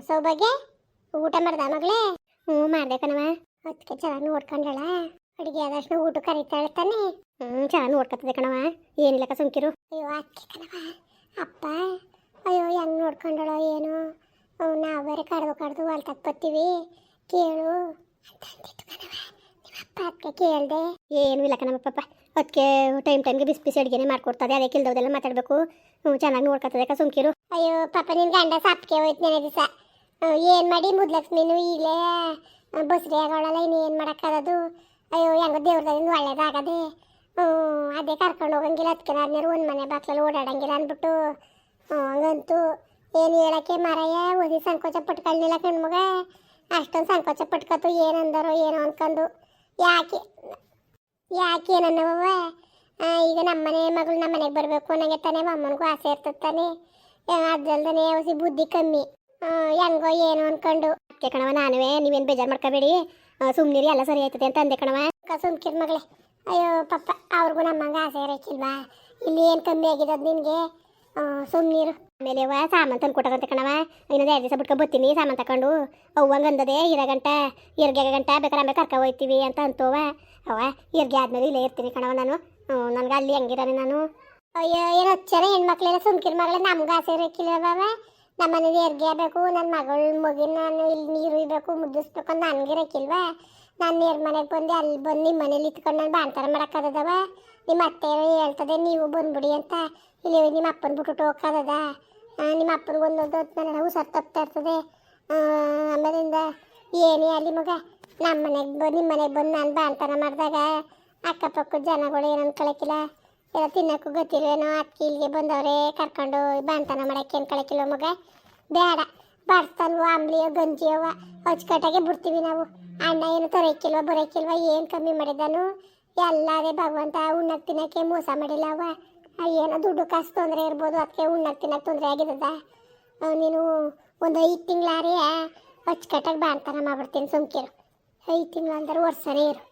ಸೌಭಾಗ್ಯ? ಊಟ ಮಾಡ್ದ ಮಗಳೇ? ಹ್ಞೂ, ಮಾಡ್ದೆ ಕಣವ ಅದಕ್ಕೆ ಚೆನ್ನಾಗಿ ನೋಡ್ಕೊಂಡಳ ಅಡುಗೆ ಆದಷ್ಟು ಊಟ ಕರಿತಾಳೆ ತಾನೆ. ಹ್ಞೂ, ಚೆನ್ನಾಗಿ ನೋಡ್ಕೊತದೆ ಕಣವ ಏನಿಲ್ಲ ಸುಮ್ಕಿರು? ಅಯ್ಯೋ, ಅಕ್ಕಿ ಕಣವ ಅಪ್ಪ, ಅಯ್ಯೋ, ಹೆಂಗ್ ನೋಡ್ಕೊಂಡಳ ಏನು. ನಾವು ಬೇರೆ ಕಡ್ದು ಕಡ್ದು ಹೊಲ್ತಕ್ಕೆ ಬರ್ತೀವಿ. ಕೇಳು. ಅಂತ ಕೇಳ್ದೆ. ಏನು ಇಲ್ಲ ಕಣವ ಪಾಪ. ಅದಕ್ಕೆ ಟೈಮ್ ಟೈಮ್ಗೆ ಬಿಸಿ ಬಿಸಿ ಅಡುಗೆನೇ ಮಾಡ್ಕೊಡ್ತದೆ ಅದಕ್ಕೆ ಇಲ್ದವ್ದೆಲ್ಲ ಮಾತಾಡಬೇಕು. ಹ್ಞೂ, ಚೆನ್ನಾಗಿ ನೋಡ್ಕೊತದೆ ಸುಮ್ಕಿರು. ಅಯ್ಯೋ, ಪಾಪ ನಿನ್ನ ಗಂಡ ಸಾಪ್ಕೆ ಹೋಯ್ತು ನೆನೆ ದಿವಸ. ಏನು ಮಾಡಿ? ಮುದ್ಲಕ್ಷ್ಮಿನು ಈಗಲೇ ಬಸ್ರಿ ಆಗೋಳಲ್ಲ ಇನ್ನು ಏನು ಮಾಡೋಕ್ಕಾಗದು ಅಯ್ಯೋ, ಹೆಂಗೋ ದೇವ್ರದಿಂದ ಒಳ್ಳೇದಾಗದೆ. ಹ್ಞೂ ಅದೇ ಕರ್ಕೊಂಡು ಹೋಗಂಗಿಲ್ಲ ಅದಕ್ಕೆ ಆದ್ಮೇಲೆ ಒಂದು ಮನೆ ಬಾಕ್ಲಲ್ಲಿ ಓಡಾಡಂಗಿಲ್ಲ ಅಂದ್ಬಿಟ್ಟು. ಹಂಗಂತೂ. ಏನು ಹೇಳಕ್ಕೆ ಮಾರಾಯ? ಓದಿ ಸಂಕೋಚ ಪಟ್ಕೊಳ್ಳಿಲ್ಲ ಕಣ್ಮಗ ಅಷ್ಟೊಂದು ಸಂಕೋಚ ಪಟ್ಕೊತು, ಏನಂದರೋ ಏನೋ ಅನ್ಕೊಂಡು ಯಾಕೆ ಯಾಕೆ ಏನನ್ನವ ಈಗ ನಮ್ಮನೆ ಮಗಳು ನಮ್ಮ ಮನೆಗೆ ಬರಬೇಕು ನನಗೆ ತಾನೇ, ಅಮ್ಮನಿಗೂ ಆಸೆ ಇರ್ತದೆ ತಾನೇ. ಅದಲ್ದೇ ಹೊಸಿ ಬುದ್ಧಿ ಕಮ್ಮಿ. ಹೆಂಗೋ ಏನೋ ಅನ್ಕೊಂಡು. ಅದಕ್ಕೆ ಕಣವ ನಾನುವೇ, ನೀವೇನು ಬೇಜಾರು ಮಾಡ್ಕೋಬೇಡಿ. ಸುಮ್ಮನಿರಿ ಎಲ್ಲ ಸರಿ ಆಯ್ತದೆ ಅಂತ ಅಂದೆ ಕಣವ ಸುಮ್ಕಿರ್ ಮಗಳೇ. ಅಯ್ಯೋ ಪಪ್ಪ ಅವ್ರಿಗೂ ನಮ್ಮಂಗೆ ಆಸೆ ಇರಕ್ಕಿಲ್ವಾ ಇಲ್ಲಿ ಏನು ಕಮ್ಮಿ ಆಗಿದೆ ಅದು ನಿನಗೆ ಸುಮ್ಮನಿರು ಆಮೇಲೆ ಅವ್ವ, ಸಾಮಾನು ತಂದು ಅಂತ ಕಣವ ಇನ್ನೊಂದು ಎರಡು ದಿವಸ ಬಿಟ್ಕೊಂಡು ಬರ್ತೀನಿ, ಸಾಮಾನು ತಗೊಂಡು ಅವ್ವಂಗೆ ಅಂದದೆ ಇರೋ ಗಂಟ, ಇರ್ಗೆ ಗಂಟ ಬೇಕಾದ್ರೆ ಆಮೇಲೆ ಕರ್ಕೊ ಹೋಯ್ತೀವಿ ಅಂತ ಅಂತವ ಅವ ಇರ್ಗೆ ಆದ್ಮೇಲೆ ಇಲ್ಲೇ ಇರ್ತೀನಿ ಕಣವ ನಾನು. ನನಗೆ ಅಲ್ಲಿ ಹೆಂಗಿರಾನೆ ನಾನು? ಅಯ್ಯೋ, ಏನು ಹಚ್ಚಾರ ಹೆಣ್ಮಕ್ಳೆಲ್ಲ ಸುಮ್ಕಿರ್ ಮಗಳೇ, ನಮ್ಗೆ ಆಸೆ ಇರಕ್ಕಿಲ್ಲ ಬಾವ ನಮ್ಮ ಮನೇಲಿ ಎರ್ಗೆ ಬೇಕು ನನ್ನ ಮಗಳ ಮಗಿನ ನಾನು ಇಲ್ಲಿ ನೀರು ಇರಬೇಕು ಮುದ್ದಿಸ್ಬೇಕು ಅಂತ ನನಗಿರಕ್ಕಿಲ್ವಾ ನಾನು ನೀರು ಮನೆಗೆ ಬಂದು, ಅಲ್ಲಿ ಬಂದು ನಿಮ್ಮ ಮನೇಲಿ ಇತ್ಕೊಂಡು ನಾನು ಬಾಣ್ತಾರ ಮಾಡೋಕ್ಕದವ ನಿಮ್ಮ ಅತ್ತೆ ಹೇಳ್ತದೆ, ನೀವು ಬಂದ್ಬಿಡಿ ಅಂತ. ಇಲ್ಲಿ ನಿಮ್ಮ ಅಪ್ಪನ ಬಿಟ್ಬಿಟ್ಟು ಹೋಗೋಕ್ಕದ ನಿಮ್ಮ ಅಪ್ಪನಿಗೆ ಒಂದೊಂದು ಹೊತ್ತು ಹುಷಾರು ತಪ್ತಾ ಇರ್ತದೆ. ಆಮೇಲಿಂದ ಏನೇ ಅಲ್ಲಿ ಮಗ ನಮ್ಮ ಮನೆಗೆ ಬಂದು ನಿಮ್ಮ ಮನೆಗೆ ಬಂದು ನಾನು ಬಾಣ್ತಾನ ಮಾಡಿದಾಗ ಅಕ್ಕಪಕ್ಕದ ಜನಗಳು ಏನು ಅನ್ಕೊಳಕಿಲ್ಲ ಎಲ್ಲ ತಿನ್ನಕ್ಕೂ ಗೊತ್ತಿಲ್ವೇನೋ ಅಕ್ಕಿ ಇಲ್ಲಿಗೆ ಬಂದವ್ರೆ ಕರ್ಕೊಂಡು ಬಾಣ್ತಾನ ಮಾಡಕ್ಕೆ ಕಳಕಿಲ್ಲ ಮಗ? ಬೇಡ. ಬಾಡ್ಸ್ತಾನು ಆಮ್ಲಿಯೋ ಗಂಜಿಯವ ಅಚ್ಚುಕಟ್ಟಾಗೆ ಬಿಡ್ತೀವಿ ನಾವು. ಅಣ್ಣ ಏನು ತೊರೈಕಿಲ್ವ ಬರೋಕ್ಕಿಲ್ವ ಏನು ಕಮ್ಮಿ ಮಾಡಿದಾನು? ಎಲ್ಲಾದೇ ಭಗವಂತ ಉಣ್ಣಕ್ಕೆ ತಿನ್ನೋಕ್ಕೆ ಮೋಸ ಮಾಡಿಲ್ಲ ಏನೋ ದುಡ್ಡು ಕಾಸು ತೊಂದರೆ ಇರ್ಬೋದು, ಅದಕ್ಕೆ ಉಣ್ಣಕ್ಕೆ ತಿನ್ನಕ್ಕೆ ತೊಂದರೆ ಆಗಿದ್ದದ ನೀನು ಒಂದು ಐದು ತಿಂಗಳಾರೇ ಅಚ್ಚುಕಟ್ಟಾಗಿ ಬಾಣ್ತನ ಮಾಡ್ಬಿಡ್ತೀನಿ ಸುಮ್ಕಿರು. ಐದು ತಿಂಗಳು ಅಂದ್ರೆ ವರ್ಷನೇ ಇರು.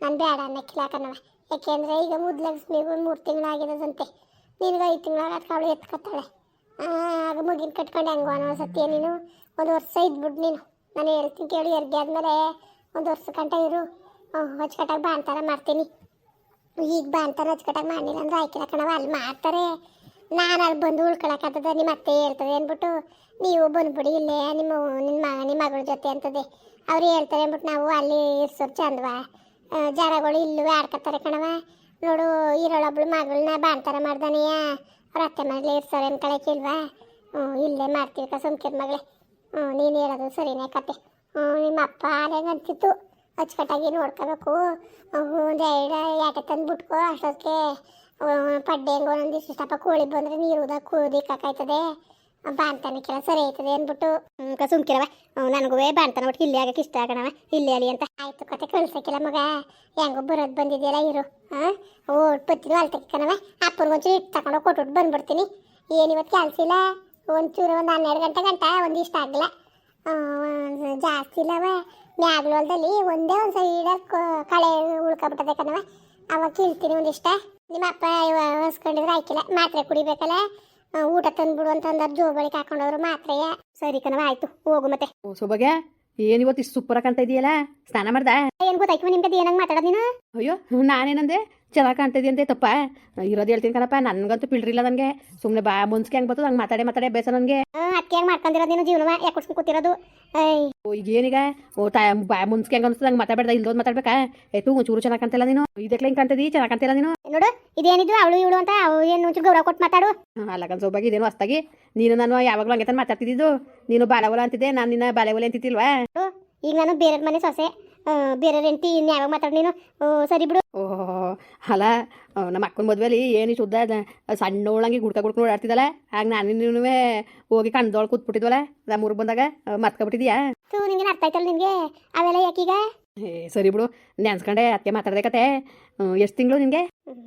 ನಾನು ಬೇಡ ಅನ್ನಕ್ಕಿಲ್ಲ ಕಣವ ಯಾಕೆಂದರೆ ಈಗ ಮುದ್ಲಕ್ಷ್ಮಿಗೂ ಮೂರು ತಿಂಗಳಾಗಿರೋದಂತೆ ನಿನಗೆ ಐದು ತಿಂಗಳಾಗತ್ತೆ ಅವಳು ಎತ್ಕೊತಾಳೆ. ಆಗ ಮುಗಿನ ಕಟ್ಕೊಂಡು ಹೆಂಗೋ ಅನ್ನೋ ಸತ್ಯ ನೀನು. ಒಂದು ವರ್ಷ ಇದ್ಬಿಡು ನೀನು. ನಾನು ಹೇಳ್ತೀನಿ ಕೇಳಿ, ಎರ್ಗೆ ಆದಮೇಲೆ ಒಂದು ವರ್ಷ ಗಂಟ ಇರು. ಅಚ್ಚುಕಟ್ಟಾಗಿ ಬಾಣ್ತಾರ ಮಾಡ್ತೀನಿ. ಈಗ ಬಾಣ್ತಾರ ಅಚ್ಚುಕಟ್ಟಾಗಿ ಮಾಡಿಲ್ಲ ಅಂದ್ರೆ ಆಯ್ಕೆ ಕಣವ ಅಲ್ಲಿ ಮಾಡ್ತಾರೆ. ನಾನು ಅಲ್ಲಿ ಬಂದು ಉಳ್ಕೊಳಕ್ಕಾಗ್ತದೆ ನಿಮ್ಮ ಅತ್ತೆ ಹೇಳ್ತದೆ ಅಂದ್ಬಿಟ್ಟು ನೀವು ಬಂದ್ಬಿಡಿ ಇಲ್ಲೇ ನಿಮ್ಮ ನಿಮ್ಮ ನಿಮ್ಮ ಮಗಳ ಜೊತೆ ಅಂತದೆ. ಅವ್ರು ಹೇಳ್ತಾರೆ ಅಂದ್ಬಿಟ್ಟು ನಾವು ಅಲ್ಲಿ ಇರ್ಸೋರು ಚಂದವ. ಆ, ಜನಗಳು ಇಲ್ಲೂ ಆಡ್ಕೊತಾರೆ ಕಣವ ನೋಡು ಇರೋಳೊಬ್ಳು ಮಗಳನ್ನ ಬಾಣ್ತಾರ ಮಾಡ್ದಾನೆಯ ಅವ್ರ ಅತ್ತೆ ಮಗಳೇ ಇರ್ತಾರೆ ಅನ್ಕೊಳಕ್ಕಿಲ್ವಾ ಹ್ಞೂ ಇಲ್ಲೇ ಮಾಡ್ತೀವಿ ಕ ಸುಮ್ಕಿರ್ ಮಗಳೇ. ಹ್ಞೂ ನೀನು ಹೇಳೋದು ಸರಿನೇ ಕತೆ. ಹ್ಞೂ ನಿಮ್ಮ ಅಪ್ಪ ಅಂತಿತ್ತು. ಅಚ್ಚುಕಟ್ಟಾಗಿ ನೋಡ್ಕೋಬೇಕು. ಒಂದು ಎರಡು ಯಾಕೆ ತಂದು ಬಿಟ್ಕೋ ಅಷ್ಟೊತ್ತಿಗೆ. ಪಡ್ಡೆ ಹೆಂಗೆ ಒಂದೊಂದು ಇಷ್ಟಪ್ಪ ಕೋಳಿ ಬಂದರೆ ನೀರು ಉದ ಕೂದಿಕ್ಕಾಯ್ತದೆ ಕೆಲ ಸರಿ ಆಯ್ತದೆ ಅಂದ್ಬಿಟ್ಟು ಸುಮ್ಕಿರವ ನನಗೂ ಬಾಣ್ತಾನ ಒಟ್ಟು, ಇಲ್ಲಿ ಆಗಕ್ಕೆ ಇಷ್ಟ ಆಗಣವ ಇಲ್ಲಿ ಅಲ್ಲಿ ಅಂತ. ಆಯ್ತು ಕತೆ ಕಳ್ಸಕ್ಕಿಲ್ಲ ಮಗ. ಹೆಂಗೋ ಬರೋದು ಬಂದಿದೆಯಲ್ಲ ಇರು, ಹಾಂ? ಓಟ್ ಬತ್ತೀನಿ ಅಲ್ಲಿ ಅಪ್ಪರ್ ಅಪ್ಪನಿಗೊಂಚೂರು ಇಟ್ಟು ತಗೊಂಡು ಕೊಟ್ಬಿಟ್ಟು ಬಂದ್ಬಿಡ್ತೀನಿ. ಏನಿವತ್ತು ಕೆಲಸ ಇಲ್ಲ? ಒಂಚೂರು ಒಂದು ಹನ್ನೆರಡು ಗಂಟೆ ಗಂಟ, ಒಂದು ಇಷ್ಟ ಆಗಿಲ್ಲ ಜಾಸ್ತಿ ಇಲ್ಲವ. ಮ್ಯಾಗ್ಲೋಲ್ದಲ್ಲಿ ಒಂದೇ ಒಂದು ಸೈಡ ಕಳೆ ಉಳ್ಕೊಬಿಟ್ಟದೆ ಅವಾಗ ಕೀಳ್ತೀನಿ ಒಂದಿಷ್ಟ. ನಿಮ್ಮ ಅಪ್ಪ ಹೊಸ್ಕೊಂಡಿದ್ರೆ ಆಯ್ಕಿಲ್ಲ ಮಾತ್ರೆ ಕುಡಿಬೇಕಲ್ಲ? ಊಟ ತಂದ್ಬಿಡು ಅಂತ ಜೋಬಳಿ ಜೋಬಳಿಗೆ ಮಾತ್ರ. ಮಾತ್ರೆಯ ಸರಿ ಕಣವ ಆಯ್ತು. ಹೋಗು ಮತ್ತೆ. ಓ ಏನ್ ಏನು ಇವತ್ತು ಇಷ್ಟು ಸೂಪರ್ ಕಾಣ್ತಾ ಇದೆಯಲ್ಲ? ಸ್ನಾನ ಮಾಡ್ದ? ಏನ್ ಗೊತ್ತಾಯ್ತು ನಿಮ್ಗೆ ಏನಂಗ್ ಮಾತಾಡೋದು ನೀನು? ಅಯ್ಯೋ ನಾನೇನಂದೆ? ಚೆನ್ನಾಗಿ ಕಾಣ್ತಾ ಅಂತ? ತಪ್ಪ? ಇರೋದು ಹೇಳ್ತೀನಿ ಕಣಪ್ಪ ನನಗಂತೂ ಪಿಳ್ರಿಲ್ಲ ನನಗೆ ಸುಮ್ಮನೆ ಬಾ ಮುನ್ಸ್ಕೆ ಹೆಂಗೆ ಬರ್ತದೆ ಹಂಗೆ ಮಾತಾಡೆ ಮಾತಾಡೆ ಬೇಸ ನನಗೆ. ಅದಕ್ಕೆ ಹೆಂಗೆ ಮಾಡ್ಕೊಂಡಿರೋದು ನೀನು ಜೀವನ ಯಾಕೆ ಕುಡ್ಸ್ಕೊಂಡು ಕೂತಿರೋದು? ಈಗ ಏನೀಗ ಓ ತಾ ಬಾ ಮುನ್ಸ್ಕೆ ಹೆಂಗೆ ಅನ್ಸ್ತದೆ ಹಂಗೆ ಮಾತಾಡ್ಬೇಡ ಇಲ್ದೋದು ಮಾತಾಡ್ಬೇಕಾ? ಏತು ಒಂಚೂರು ಚೆನ್ನಾಗಿ ಕಾಣ್ತಿಲ್ಲ ನೀನು? ಇದಕ್ಕೆ ಹೆಂಗೆ ಕಾಣ್ತದಿ? ಚೆನ್ನಾಗಿ ಕಾಣ್ತಿಲ್ಲ ನೀನು? ನೋಡು ಇದೇನಿದು ಅವಳು ಇವಳು ಅಂತ ಏನು ಒಂಚೂರು ಗೌರವ ಕೊಟ್ಟು ಮಾತಾಡು. ಅಲ್ಲಕನ್ ಸೌಭಾಗ್ಯ ಇದೇನು ಹೊಸ್ತಾಗಿ. ನೀನು ನಾನು ಯಾವಾಗಲೂ ಹಂಗೆ ತಾನೆ ಮಾತಾಡ್ತಿದ್ದು ನೀನು ಬಾಲವಲ ಅಂತಿದ್ದೆ ನಾನು ನಿನ್ನ ಬಾಲೆವಲೆ ಅಂತಿದ್ದಿಲ್ವಾ? ಈಗ ನಾನು ಬೇರೆ ಮನೆ ಸೊಸೆ. ಬೇರೆ ಹೆಂಡತಿ ಇನ್ನು ಯಾವಾಗ ಮಾತಾಡ ನೀನು? ಸರಿ ಬಿಡು. ಓಹೋ ಅಲ್ಲ ನಮ್ಮ ಅಕ್ಕನ ಮದ್ವೆಲಿ ಏನು ಶುದ್ಧ ಸಣ್ಣೋಳಂಗೆ ಗುಡ್ಕ ಗುಡ್ಕ ಓಡಾಡ್ತಿದ್ದಲ್ಲ? ಹಾಗೆ ನಾನು ನೀನು ಹೋಗಿ ಕಣ್ದೊಳಗೆ ಕೂತ್ಬಿಟ್ಟಿದ್ವಲ್ಲ ನಮ್ಮ ಊರಿಗೆ ಬಂದಾಗ ಮತ್ಕೊಬಿಟ್ಟಿದ್ಯಾ? ತೂ ನಿಂಗೆ ಅರ್ಥ ಆಯ್ತಲ್ಲ ನಿನಗೆ ಅವೆಲ್ಲ ಯಾಕೀಗ? ಏ ಸರಿ ಬಿಡು ನೆನ್ಸ್ಕೊಂಡೆ ಅದಕ್ಕೆ ಮಾತಾಡ್ದೆ ಕತೆ. ಎಷ್ಟು ತಿಂಗಳು ನಿನಗೆ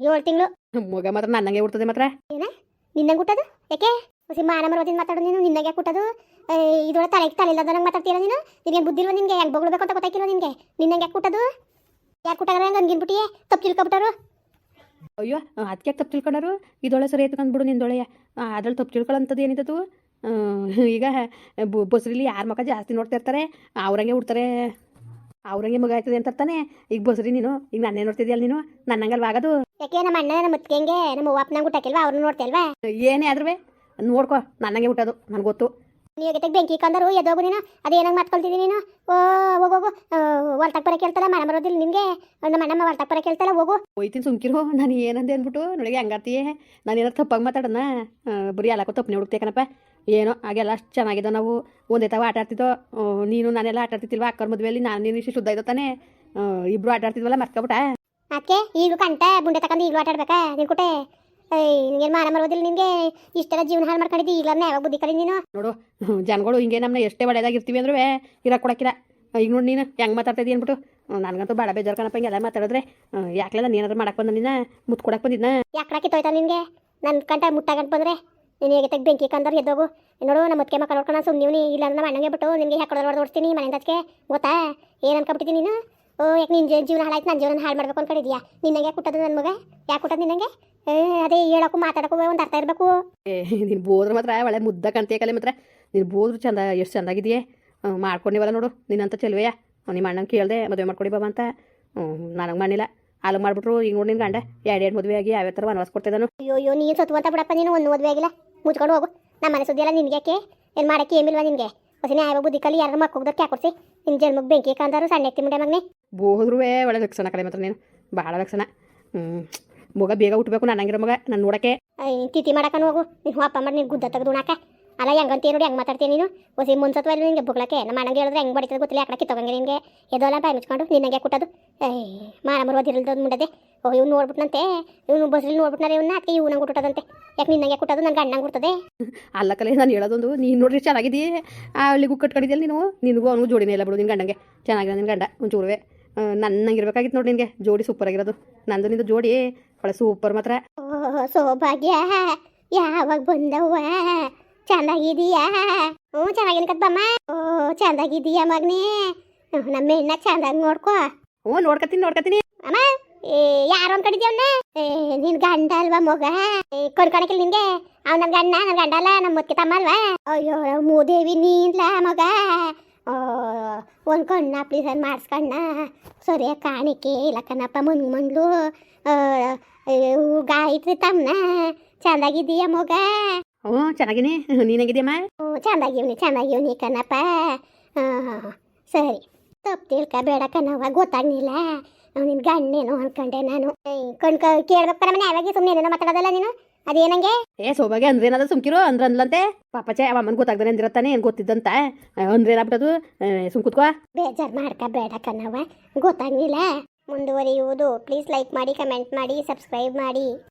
ಏಳು ತಿಂಗಳು. ಮಗ ಮಾತ್ರ ನನ್ನಂಗೆ ಹುಡ್ತದೆ ಮಾತ್ರ. ನಿನ್ನಂಗೆ ಹುಟ್ಟೋದು? ಯಾಕೆ? ಸಿಂಹ ಮಾನ ಮರದಿಂದ ಮಾತಾಡೋದು ನೀನು ನಿನ್ನಗೆ ಹುಟ್ಟೋದು? ಇದೊಳ ತಲೆಗೆ ತಲೆ ಇಲ್ಲದ ನಂಗೆ ಮಾತಾಡ್ತೀರ ನೀನು? ನಿನಗೆ ಬುದ್ಧಿಲ್ವ ನಿಮಗೆ ಹೆಂಗೆ ಬೊಗಳಬೇಕು ಅಂತ ಗೊತ್ತಾಯ್ತಿಲ್ಲ ನಿನಗೆ? ನಿನ್ನಂಗೆ ಯಾಕೆ ಕೂಟದು? ಯಾಕೆ ಹುಟ್ಟಾಗ ಹಂಗೆ ಅನ್ಗಿನ್ಬಿಟ್ಟಿಯೇ ತಪ್ಪು ತಿಳ್ಕೊಬಿಟ್ಟರು ಅಯ್ಯೋ ಅದಕ್ಕೆ ತಪ್ಪು ತಿಳ್ಕೊಂಡರು ಇದೊಳೆ ಸರಿ ಎತ್ಕೊಂಡ್ಬಿಡು ನಿಂದೊಳೆಯ ಅದ್ರಲ್ಲಿ ತಪ್ಪು ತಿಳ್ಕೊಳ್ಳೋಂಥದ್ದು ಏನಿದ್ದದು ಈಗ ಬಸ್ರಿಲಿ ಯಾರ ಮಕ್ಕ ಜಾಸ್ತಿ ನೋಡ್ತಾ ಇರ್ತಾರೆ ಅವ್ರಂಗೆ ಉಡ್ತಾರೆ ಅವ್ರಂಗೆ ಮಗ ಆಯ್ತದೆ ಅಂತ ತಾನೆ ಈಗ ಬಸ್ರಿ ನೀನು ಈಗ ನನ್ನೇ ನೋಡ್ತಿದ್ಯಲ್ಲ ನೀನು? ನನ್ನಂಗಲ್ವ ಆಗೋದು? ಯಾಕೆ ನಮ್ಮ ಅಣ್ಣ ನಮ್ಮ ಮುತ್ಕೆಂಗೆ ನಮ್ಮ ಅವ್ವ ಅಪ್ಪನಂಗೆ ಊಟಕ್ಕಿಲ್ವಾ ಅವ್ರನ್ನ ನೋಡ್ತಿಲ್ವಾ ಏನೇ ಆದ್ರೂ ನೋಡ್ಕೊ ನನ್ನಂಗೆ ಹುಟ್ಟೋದು ನನಗೆ ಗೊತ್ತು. ನೀವು ಜೊತೆಗೆ ಬೆಂಕಿ ಕಂದರು ಎದ್ದೋಗು ನೀನು. ಅದೇನಾಗ ಮಾತ್ಕೊಳ್ತಿದ್ದೀನಿ ನೀನು? ಓ ಹೋಗೋಗು ಹೊಲ್ತಕ್ಕೆ ಬರೋಕೆ ಹೇಳ್ತಲ್ಲ ಮನೆ ಬರೋದಿಲ್ಲ ನಿನಗೆ ನಮ್ಮ ಅಣ್ಣಮ್ಮ ಹೊಲ್ತಕ್ಕೆ ಬರೋಕೆ ಹೇಳ್ತಲ್ಲ ಹೋಗು. ಹೋಯ್ತೀನಿ ಸುಮ್ಕಿರು. ನಾನು ಏನಂದೆ ಅಂದ್ಬಿಟ್ಟು ನೋಡಿ ಹಂಗಾರ್ತೀಯೇ ನಾನು ಏನಾರು ತಪ್ಪಾಗಿ ಮಾತಾಡೋಣ. ಬರೀ ಎಲ್ಲಕ್ಕೂ ತಪ್ಪನೆ ಹುಡುಕ್ತೆ ಕಣಪ್ಪ ಏನೋ ಆಗೆಲ್ಲ ಅಷ್ಟು ಚೆನ್ನಾಗಿದ್ದೋ ನಾವು. ಒಂದೇ ತಾವ ಆಟ ಆಡ್ತಿದ್ದೋ. ನೀನು ನಾನೆಲ್ಲ ಆಟ ಆಡ್ತಿದ್ದಿಲ್ವ ಅಕ್ಕರ ಮದುವೆಯಲ್ಲಿ ನಾನು ನೀನು ಇಷ್ಟು ಶುದ್ಧ ಇದ್ದೋ ತಾನೇ. ಆ, ಇಬ್ರು ಆಟ ಆಡ್ತಿದ್ವಲ್ಲ ಮರ್ಕೊಬಿಟ್ಟ ಅದಕ್ಕೆ ಈಗಲೂ ಕಂಟ ಬುಂಡೆ ತಗೊಂಡು ಈಗಲೂ ಆಟ ಆಡ್ಬೇಕಾ? ನೀನು ಕುಟೆ? ನಿನಗೆ ಮಾನ ಮರೋದಿಲ್ಲ ನಿನಗೆ? ಇಷ್ಟೆಲ್ಲ ಜೀವನ ಹಾಳು ಮಾಡ್ಕೊಂಡಿದ್ದಿ ಈಗ ಯಾವಾಗ ಬುದ್ಧಿ ಕಲಿ ನೀನು? ನೋಡು ಜನಗಳು ಹಿಂಗೆ ನಮ್ಮನ್ನ ಎಷ್ಟೇ ಒಳ್ಳೆದಾಗಿರ್ತೀವಿ ಅಂದ್ರೆ ಇರಕ್ಕೆ ಕೊಡಕ್ಕಿಲ್ಲ. ಈಗ ನೋಡಿ ನೀನು ಹೆಂಗೆ ಮಾತಾಡ್ತಿದ್ದಿ ಅಂದ್ಬಿಟ್ಟು. ನನಗಂತೂ ಬಾಡ ಬೇಜಾರು ಕಣಪ್ಪ ಹಿಂಗೆಲ್ಲ ಮಾತಾಡಿದ್ರೆ ಯಾಕೆ ನಾನು ಏನಾದ್ರು ಮಾಡಕ್ಕೆ ಬಂದ ನಿನ್ನ ಮುತ್ತು ಕೊಡಕ್ಕೆ ಬಂದಿದ್ನ? ಯಾಕೆ ಕಿತ್ತೋಯ್ತಾ ನಿನಗೆ? ನನ್ನ ಕಂಟ ಮುಟ್ಟಾಗಂತ ಬಂದರೆ? ನೀನು ಹೇಗೆ ತೆಗೆ ಬೆಂಕಿ ಕಂದ್ರೆ ಎದ್ದೋಗು? ನೋಡು ನಮ್ಮ ಮುತ್ಕೆ ಸುಮ್ ನೋಡ್ಕೊಂಡು ಸುಮ್ಮನೆ ಇಲ್ಲ ನಮ್ಮ ಅಣ್ಣಂಗೆ ಬಿಟ್ಟು ನಿನಗೆ ಹಾಕೊಡೋದು ಹೊಡೆದು ಓಡಿಸ್ತೀನಿ ಮನೆಯಿಂದ ಅದಕ್ಕೆ ಗೊತ್ತಾ? ಏನು ಅನ್ಕೊಬಿಟ್ಟಿದ್ದೀನಿ ನೀನು? ಓ ಯಾಕೆ ನಿನ್ನ ಜೀವನ ಹಾಳಾಯ್ತು ನನ್ನ ಜೀವನ ಹಾಳು ಮಾಡ್ಬೇಕು ಅನ್ಕೊಂಡಿದ್ಯಾ? ನಿನ್ನಂಗೆ ಯಾಕೆ ಕೊಟ್ಟದು ನನ್ನ ಮಗ? ಯಾಕೆ ಕುಟ್ಟೋದು ನಿನ್ನಂಗೆ? ಅದೇ ಹೇಳಕ್ಕೂ ಮಾತಾಡಕ್ಕೂ ಒಂದು ಅರ್ಥ ಇರಬೇಕು. ಏ ನೀನು ಬೋದ್ರೆ ಮಾತ್ರ ಒಳ್ಳೆ ಮುದ್ದ ಕಾಣ್ತೀಯ ಕಲೆ ಮಾತ್ರ. ನೀನು ಬೋದ್ರು ಚಂದ ಎಷ್ಟು ಚಂದಾಗಿದೆಯೇ? ಮಾಡ್ಕೊಂಡಿವಲ್ಲ ನೋಡು ನಿನ್ನಂತ ಚೆಲುವೆಯ? ನಿಮ್ಮ ಅಣ್ಣಂಗೆ ಕೇಳಿದೆ ಮದುವೆ ಮಾಡ್ಕೊಡಿ ಬಾಬಾ ಅಂತ. ನನಗೆ ಮಾಡಿಲ್ಲ ಅಲ್ಲಿ ಮಾಡಿಬಿಟ್ರು ಈಗ ನೋಡಿ ನಿನ್ನ ಗಂಡ. ಎರಡು ಎರಡು ಮದುವೆ ಆಗಿ ಯಾವ ಥರ ವನವಾಸ ಕೊಡ್ತಿದ್ದಾನು ಅಯ್ಯೋ ಅಯ್ಯೋ ನೀನು ಸತ್ತು ಅಂತ ಬಿಡಪ್ಪ ನೀನು ಒಂದು ಮದುವೆ ಆಗಿಲ್ಲ. ಮುಚ್ಕೊಂಡು ಹೋಗು. ನಮ್ಮ ಮನೆ ಸುದ್ದಿ ಎಲ್ಲ ನಿನಗೆ ಯಾಕೆ? ಏನು ಮಾಡೋಕ್ಕೆ ಏಮಿಲ್ವಾ ನಿನಗೆ? ಹೊಸ ಯಾವ ಬುದ್ಧಿ ಕಲಿ ಯಾರು ಮಕ್ಕ ಹೋಗ್ದಕ್ಕೆ ಕೊಡ್ಸಿ? ನಿನ್ನ ಜನ್ಮಕ್ಕೆ ಬೆಂಕಿ ಕಾಂತಾರು ಸಣ್ಣ ಎತ್ತಿ ಮುಂಡೆ ಮಗನೇ. ಬೋದ್ರೂ ಒಳ್ಳೆ ಲಕ್ಷಣ ಕಲೆ ಮಾತ್ರ ನೀನು. ಭಾಳ ಲಕ್ಷಣ. ಹ್ಞೂ ಮಗ ಬೇಗ ಹುಟ್ಟಬೇಕು ಹಂಗಿರೋ ಮಗ ನಾನು ನೋಡಕ್ಕೆ. ತಿಥಿ ಮಾಡಕನ ಹೋಗು. ನೀನು ಅಪ್ಪ ಮಾಡಿ ನೀನು ಗುದ್ದ ತೆಗೆದು ಉಣಾಕ ಅಲ್ಲ ಹೆಂಗಂತೀಯ ನೋಡಿ ಹೆಂಗೆ ಮಾತಾಡ್ತೀನಿ ನೀನು? ಹೊಸಿ ಮುನ್ಸತ್ವ ನಿಂಗೆ ಬುಗ್ಲಕ್ಕೆ. ನಮ್ಮ ಅಣ್ಣಂಗೆ ಹೇಳಿದ್ರೆ ಹೆಂಗೆ ಬಡಿತದೆ ಗೊತ್ತಿಲ್ಲ ಯಾಕೆ ಕಿತ್ತೋಗಂಗೆ ನಿನಗೆ. ಎದೋಲ್ಲ ಬಾಯಿ ಮುಚ್ಕೊಂಡು ನಿನ್ನಂಗೆ ಕುಟ್ಟದು. ಏಯ್ ಮಾರ ಮರೋದಿರಲ್ದ ಮುಂಡದೆ. ಓ ಇವ್ನು ನೋಡ್ಬಿಟ್ನಂತೆ. ಇವನು ಬಸ್ರಲ್ಲಿ ನೋಡ್ಬಿಟ್ನಾರೆ ಇವನ್ನ ಅದಕ್ಕೆ ಇವ್ನ ಕೊಟ್ಟದಂತೆ. ಯಾಕೆ ನಿನ್ನಂಗೆ ಕುಟ್ಟದು? ನನ್ನ ಗಂಡಂಗೆ ಕೊಡ್ತದೆ ಅಲ್ಲ ಕಲೆ ನಾನು ಹೇಳೋದೊಂದು ನೀನು ನೋಡ್ರಿ ಚೆನ್ನಾಗಿದೆಯೇ ಅಲ್ಲಿಗೂ ಕಟ್ಕೊಂಡಿದ್ಯಲ್ಲ ನೀನು? ನಿನಗೂ ಅವನಿಗೂ ಜೋಡಿನೇ ಇಲ್ಲ ಬಿಡು ನಿನ್ನ ಗಂಡಂಗೆ. ಚೆನ್ನಾಗಿದೆ ನಿನ್ನ ಗಂಡ ಒಂಚೂರುವೆ. ನನ್ನಂಗಿರ್ಬೇಕಾಗಿತ್ತು ನೋಡಿ ನಿನಗೆ. ಜೋಡಿ ಸೂಪರ್ ಆಗಿರೋದು. ನಂದು ನಿಂದು ಜೋಡಿ. ಒಳ್ಳೆ ಸೂಪರ್ ಮಾತ್ರ. ಓ ಸೌಭಾಗ್ಯ. ಯಾವಾಗ ಬಂದವ್ವ? ಚೆನ್ನಾಗಿದೀಯಾ ಹ್ಞೂ ಚೆನ್ನಾಗಿನ ಕತ್ತಮ್ಮ ಓ ಚೆನ್ನಾಗಿದೀಯಾ ಮಗನೇ? ನಮ್ಮ ಹೆಣ್ಣ ಚೆನ್ನಾಗಿ ನೋಡ್ಕೋ. ಓ ನೋಡ್ಕತ್ತೀನಿ ನೋಡ್ಕತ್ತೀನಿ. ಅಮ್ಮ ಏ ಯಾರು ಅನ್ಕೊಂಡಿದ್ಯವನ್ನ ಏ ನಿನ್ ಗಂಡ ಅಲ್ವಾ ಮಗ? ಏ ಕೊಡ್ಕೊಳಕಿಲ್ಲ ನಿನ್ಗೆ? ಅವ್ ನಮ್ ಗಂಡ ನಮ್ ಗಂಡ ಅಲ್ಲ ನಮ್ಮ ಮುತ್ಕೆ ತಮ್ಮ ಅಲ್ವಾ? ಅಯ್ಯೋ ಮೂದೇವಿ ನೀನ್ಲ ಮಗ? ಓ ಒಂದ್ ಕಣ್ಣ ಆಪ್ರೇಷನ್ ಮಾಡಿಸ್ಕಣ್ಣ ಸರಿಯ ಕಾಣಿಕೆ ಇಲ್ಲ ಕಣಪ್ಪ ಮುಂದ್ ಮುಂದ್ಲು. ಗಾಯತ್ರಿ ತಮ್ಮನ ಚಂದಾಗಿದ್ದೀಯ ಮಗ? ಹ್ಞೂ ಚೆನ್ನಾಗಿನಿ. ನೀನಾಗಿದ್ದೀಯಮ್ಮ ಹ್ಞೂ ಚಂದಾಗಿವ್ನಿ ಚೆನ್ನಾಗಿವ್ನಿ ಕಣಪ್ಪ ಹಾಂ ಸರಿ. ತಪ್ಪು ತಿಳ್ಕೊಬೇಡ ಕಣವ್ವ ಗೊತ್ತಾಗ್ಲಿಲ್ಲ ನಿನ್ನ ಗಂಡೇನು ಅನ್ಕೊಂಡೆ ನಾನು. ಕಣ್ಕ ಕೇಳ್ಬೇಕು ಮನೆ ಯಾವಾಗ ಸುಮ್ಮನೆ ಏನೇನೋ ಮಾತಾಡೋದಲ್ಲ ನೀನು? ಅದೇನಂಗೆ? ಏ ಸೌಭಾಗ್ಯ ಅಂದ್ರೆ ಏನಾದ್ರು ಸುಮ್ಕಿರೋ ಅಂದ್ರೆ ಅಂದ್ಲಂತೆ? ಪಾಪಚೆ ಅವ ಅಮ್ಮನ್ ಗೊತ್ತಾಗ್ದಾನೆ ಅಂದಿರತ್ತಾನೆ ಏನ್ ಗೊತ್ತಿದ್ದಂತ? ಅಂದ್ರೆ ಏನಾಗ್ಬಿಟ್ಟದು? ಸುಮ್ ಬೇಜಾರ್ ಮಾಡ್ಕ ಬೇಡ ಕಣವ ಗೊತ್ತಾಗ್ಲಿಲ್ಲ. ಮುಂದುವರಿಯುವುದು. ಪ್ಲೀಸ್ ಲೈಕ್ ಮಾಡಿ ಕಮೆಂಟ್ ಮಾಡಿ ಸಬ್ಸ್ಕ್ರೈಬ್ ಮಾಡಿ.